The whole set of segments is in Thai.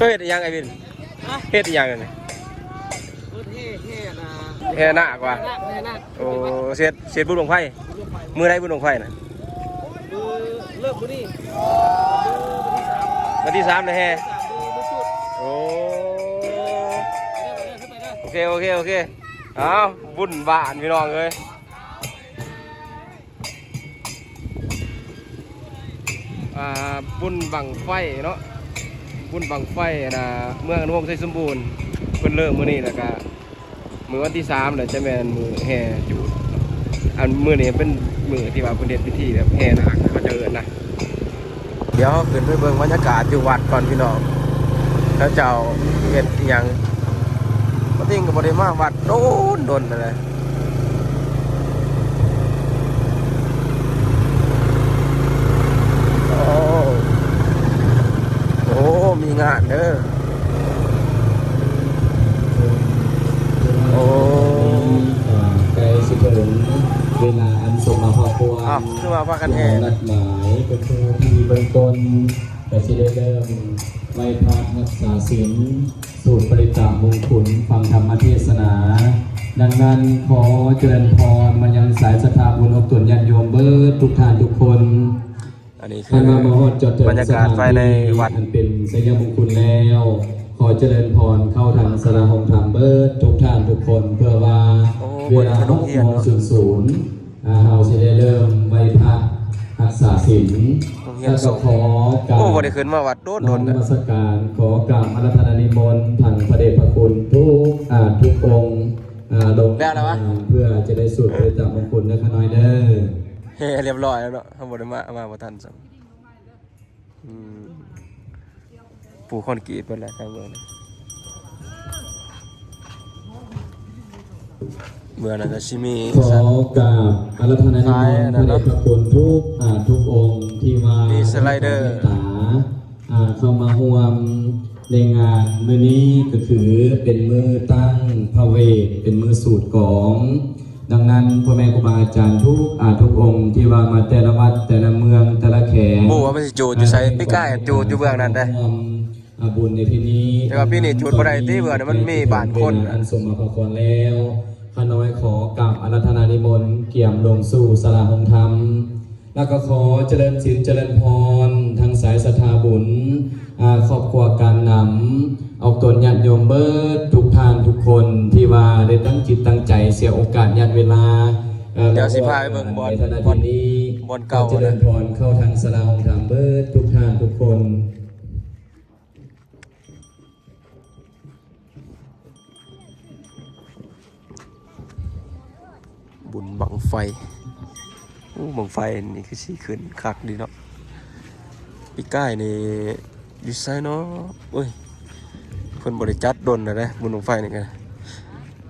ก็เฮ็ดอีหยังไอ้วินเฮ็ดอีหยังนี่รถเท่เท่นะแค่หน้ากว่าหน้าแน่หน้าโอ้เสียดเสียดบุญหลวงไผ่มือใดบุญหลวงไผ่น่ะคือเลิกบุนี่วันที่สามเลยแฮสามดูดูสุดโอ้ไปได้ไปได้ขึ้นไปได้โอเคโอเคโอเคเอาบุญบ้านพี่น้องเลยอ่าบุญบังไฟเนาะ บุญบังไฟนะเมืองนวงไซสมบูรณ์เพิ่นเริ่มมื้อนี้แล้วก็มื้อวันที่สามเลยจะแม่นมื้อแห่จูดอันมื้อนี้เป็นมื้อที่ว่าเพิ่นเฮ็ดพิธีแบบแห่นาคเขาจะเอิ้นนะเดี๋ยวขึ้นไปเบิ่งบรรยากาศอยู่วัดก่อนพี่น้องแล้วเจ้าเฮ็ดหยังปติ้งกับบริมาวัดโดนโดนเลยโอ้โอ้มี งานเด้อโอ้ใกล้สิถึงเวลาอันสมมาพอควรอ้าวคือว่าว่ากันแห่นัดหมายก็คือที่เบื้องต้นแต่สิได้เริ่มไหว้พระรักษาศีลสูตรปริตามงคุลฟังธรรมเทศนา ดังนั้นขอเจริญพรมายังสายสถาบุญอกตวนญาติโยมเบิดทุกท่านทุกคน อันนี้คืท่านอมามาฮอดจอดถึงบรรยากาศภายในวัดอันเป็นสยามมงคลแล้ว ขอเจริญพรเข้าทางสระหงธรรมเบิดทุกท่านทุกคนเพื่อว่าโอ้เวลาบนถนหนกเทียนโมงเนอะศูนย์ศูนย์อ่าเราจะได้เริ่มไหว้พระรักษาศีลโรงเรียนแล้วสก็งฆ์ขอกราโอ้บบ่ได้ขึ้นมาวัดโดนน้โดอมนนเลยมัสการขอกราบอาราธนานิมนต์ทางพระเดชพระคุณทุกอ่าทุกองค์อ่าลงแล้วแล้ววะอ่าเพื่อจะได้สูตรปริตามงคลนะคะน้อยเด้อ เฮ้เรียบร้อยแล้วเนาะทำบ่ได้มามาบ่ทันซ้ำอืมปู่คอนกรีตเพิ่นแหละทางเมืองนี่เมื่อนั้นก็สิมีขอกราบอารัธนานิมนต์พระเดชพระคุณทุกอ่าทุกองค์ที่มามีสไลเดอร์มตตาอ่าเข้ามาร่วมในงานมื้อนี้ก็คือเป็นมือตั้งพระเวทเป็นมือสูตรของ ดังนั้นพ่อแม่ครูบาอาจารย์ทุกอาทุกองค์ที่ว่ามาแต่ละวัดแต่ละเมืองแต่ละแขงหมู่ว่ามันสิจูดอยู่ไสพี่ก้ายจูดอยู่เบื้องนั้นได้ร่วมอ่าบุญในที่นี้แต่ว่าปีนี้จูดบ่ได้ที่เบื้องนั้นมันมีบ้านคนอันสมมาพอควรแล้วข้าน้อยขอกราบอารัธนานิมนต์เกี่ยมลงสู่สลาหงธรรมแล้วก็ขอเจริญศีลเจริญพรทางสายศรัทธาบุญอ่าครอบครัวการนำ เอาตนญาติโยมเบิดทุกท่านทุกคนที่ว่าได้ตั้งจิตตั้งใจเสียโอกาสญาติเวลาอ่อเดี๋ยวสิพาไปเบิ่งบอลในฐานะที่นี้บอลเก่าขอเจริญพรเข้าทางสลาหงธรรมเบิดทุกท่านทุกคนบุญบังไฟอู้บังไฟนี่คือสีขึ้นคักดีเนาะพี่ก้ายนี่อยู่ไสเนาะเอ้ย เพิ่นบ่ได้จัดดนนะเด้บุญบังไฟนี่กัน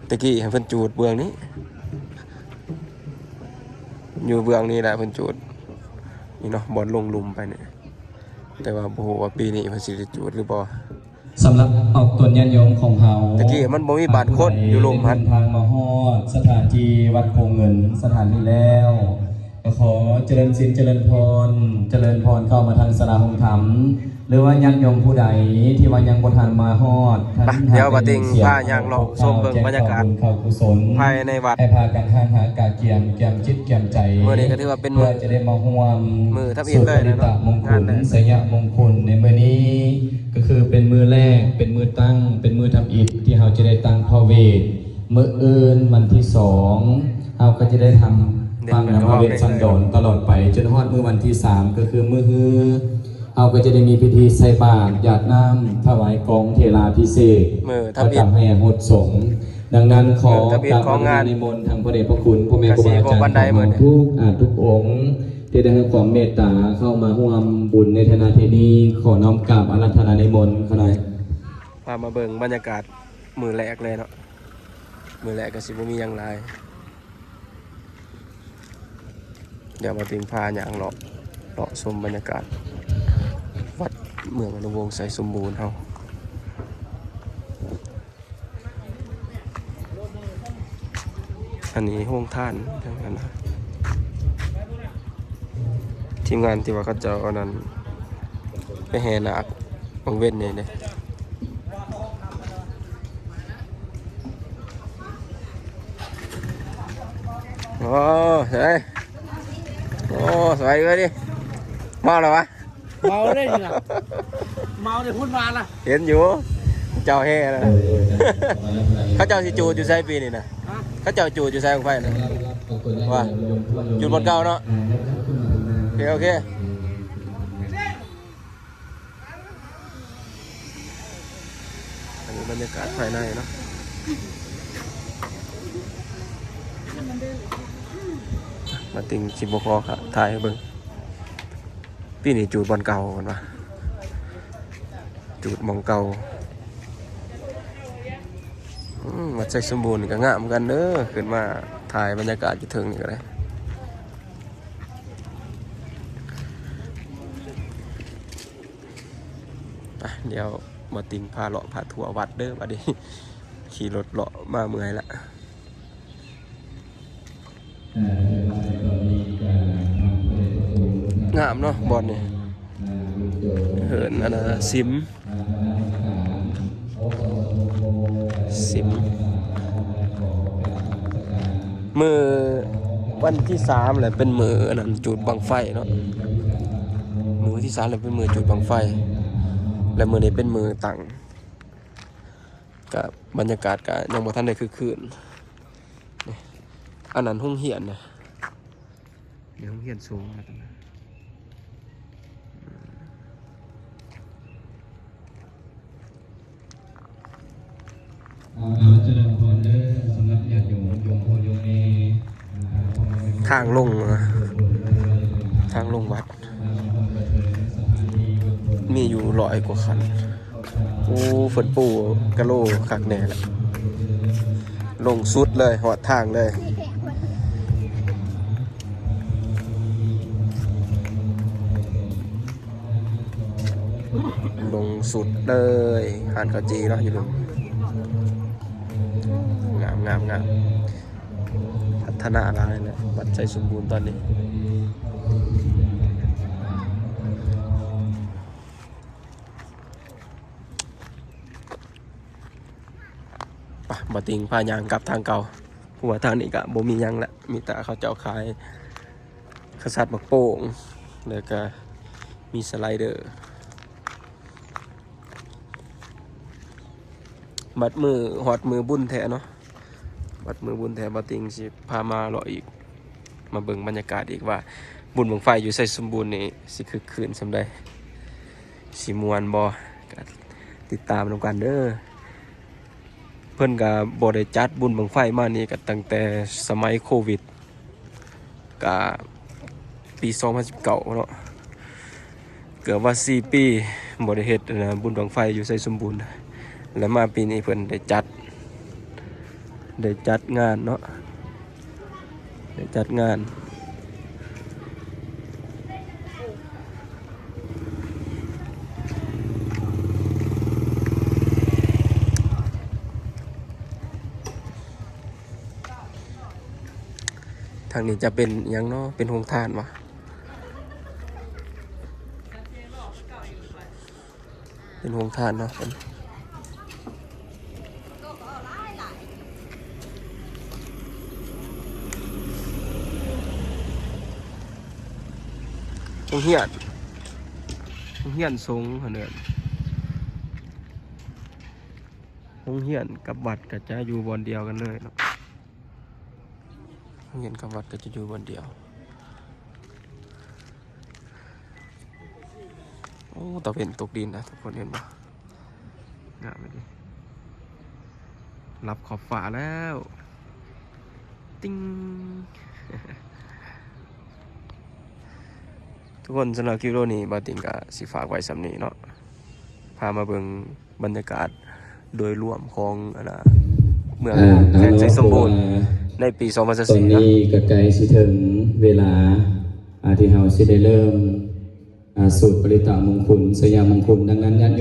ตะกี้ให้เพิ่นจูดเบื้องนี้ อยู่เบื้องนี้แหละเพิ่นจูดนี่เนาะบอลลงหลุมไปเนี่ยแต่ว่าบ่ฮู้ว่าปีนี้เพิ่นสิได้จูดหรือบ่สำหรับออกตนญาติโยมของเฮาตะกี้มันบ่มีบ้านคนอยู่ลมพัดเดินทางมาฮอดสถานที่วัดโพเงินสถานที่แล้วก็ขอเจริญศีลเจริญพร เจริญพรเข้ามาทางสราหงธรรม หรือว่าญาติโยมผู้ใดที่ว่ายังบ่ทันมาฮอดท่านไปเดี๋ยวบัดติงเสียพาย่างเลาะชมเบิ่งบรรยากาศแจ้งข่วบุญข่าวกุศลภายในวัดให้พากันทางหากาเกียมเกียมจิตเกียมใจมื้อนี้ก็ถือว่าเป็นมื้อเพื่อจะได้มาร่วมมื้อทับอิฐเลยนะเนาะสุปฏิตมงคงานลเลยสยมงคลในมื้อนี้ก็คือเป็นมือแรกเป็นมือตั้ง เป็นมือทำอิฐที่เราจะได้ตั้งพระเวทมื้ออื่นวันที่สองเราก็จะได้ทำฟังนำพระเวทสันดรตลอดไปจนฮอดมื้อวันที่สามก็คือมื้อฮือ เราก็จะได้มีพิธีใส่บาตรหยาดน้ำถวายกองเทลาพิเศษกมื้อปทับระอิฐจำให้หดสงฆ์ดังนั้นขอทะเบียนของงานนิมนต์ทางพระเดชพระคุณพ่อแม่ครูบาอาจารย์กสิบกว่าบันไดเหมือนทุกอ่าทุกองค์ที่ได้ให้ความเมตตาเข้ามาร่วมบุญในฐานะที่นี้ขอน้อมกราบอารัธนานิมนต์ขอหน่อยพามาเบิ่งบรรยากาศมือแรกเลยเนาะมือแรกก็สิบ่มีหยังหลายเดี๋ยวมาติงพาหยังเลาะเลาะชมบรรยากาศ วัดเมืองอนุวงศ์ใสสมบูรณ์เฮาอันนี้ห้องท่านทั้งนั้นนะทีมงานที่ว่าเขาจะเอานั้นไปแห่นักองเว้นเนี่ยเนี่ยโอ้สวยโอ้สวยเลยดิมาแล้ววะ เมาได้ยังไงเมาเนี่ยพูดมาล่ะเห็นอยู่ เจ้าแห่นะเขาเจ้าสิจูดอยู่ไซปีนี่นะฮะเขาเจ้าจูดอยู่ไซของไฟนะว่าหยุดบนเก่าเนาะโอเคโอเคอันนี้บรรยากาศภายในเนาะมาติงชิบคอค่ะถ่ายให้เบิ่ง ปีนี้จูดบอลเก่ากันวะจูดมองเก่ามาใจสมบูรณ์ก็งามกันเด้อขึ้นมาถ่ายบรรยากาศอยู่เทิงนี่ก็ได้เดี๋ยวมาติงพาเลาะพาทัววัดเด้อบัดนี้ขี่รถเลาะมาเมื่อยละ งามเนาะบอลนี่เหินอันนะซิมซิม มือวันที่สามแหละเป็นมืออันนั้นจุดบังไฟเนาะมือที่สามแหละเป็นมือจุดบังไฟ และมือนี้เป็นมือตังกับบรรยากาศกะยังบ่ทันได้คือคืนนี่อันนั้นห้องเหียนนะเดี๋ยวห้องเหียนสูงนะตรงนั้น เจริญพรเด้อสำหรับญาติโยมโยมพ่อโยมแม่ทางลงทางลงวัด มีอยู่ร้อยกว่าคันโอ้ฝนปูกะโลคักแน่แหละลงสุดเลยหอดทางเลยลงสุดเลยหาดกะจีเนาะอยู่ล งามงามงามพัฒนาอะไรเนี่ยวัดใจสมบูรณ์ตอนนี้ปะบติงพายางกลับทางเก่าหัวทางนี้กะบ่มียังละมีแต่เขาเจ้าขายขสัดมักโป่งแล้วก็มีสไลเดอร์ บัดมือหอดมือบุญแท้เนาะบัดมือบุญแท้บติงสิพามาเลาะอีก มาเบิ่งบรรยากาศอีกว่า บุญบังไฟอยู่ใส่สมบูรณ์นี่สิคือคืนสำใดสิมวนบ่ติดตามนำกันเด้อเพิ่นก็บ่ได้จัดบุญบังไฟมานี่ก็ตั้งแต่สมัยโควิดก็ปี 2019เนาะเกือบว่า 4 ปีบ่ได้เฮ็ดนะบุญบังไฟอยู่ใส่สมบูรณ์ แล้วมาปีนี้เพิ่นได้จัด ได้จัดงานเนาะ ได้จัดงาน ทางนี้จะเป็นยังเนาะ เป็นโรงทานวะเป็นโรงทานเนาะเป็น โรงเฮียนโรงเฮียนสงฆ์หั่นเด้อโรงเฮียนกับวัดก็จะอยู่บอนเดียวกันเลยเนาะโรงเรียนกับวัดก็จะอยู่บนเดียวโอ้ตะเวนตกดินนะทุกคนเห็นปะงามเลยดิรับขอบฝาแล้ว ติ้ง ทุกคนสำหรับคลิปวิดีโอนี้บาติงกับสิฝากไว้สำนีเนาะพามาเบิ่งบรรยากาศโดยรวมของอนนะเมืองอ่าแสนใจสมบูรณ์เอาเนาะในปีตอน2014นะนี้ก็ใกล้สิถึงเวลาอาที่เฮาสิได้เริ่มอ่าสูตรปริตามงคลสยามมงคลดังนั้นญาติโยม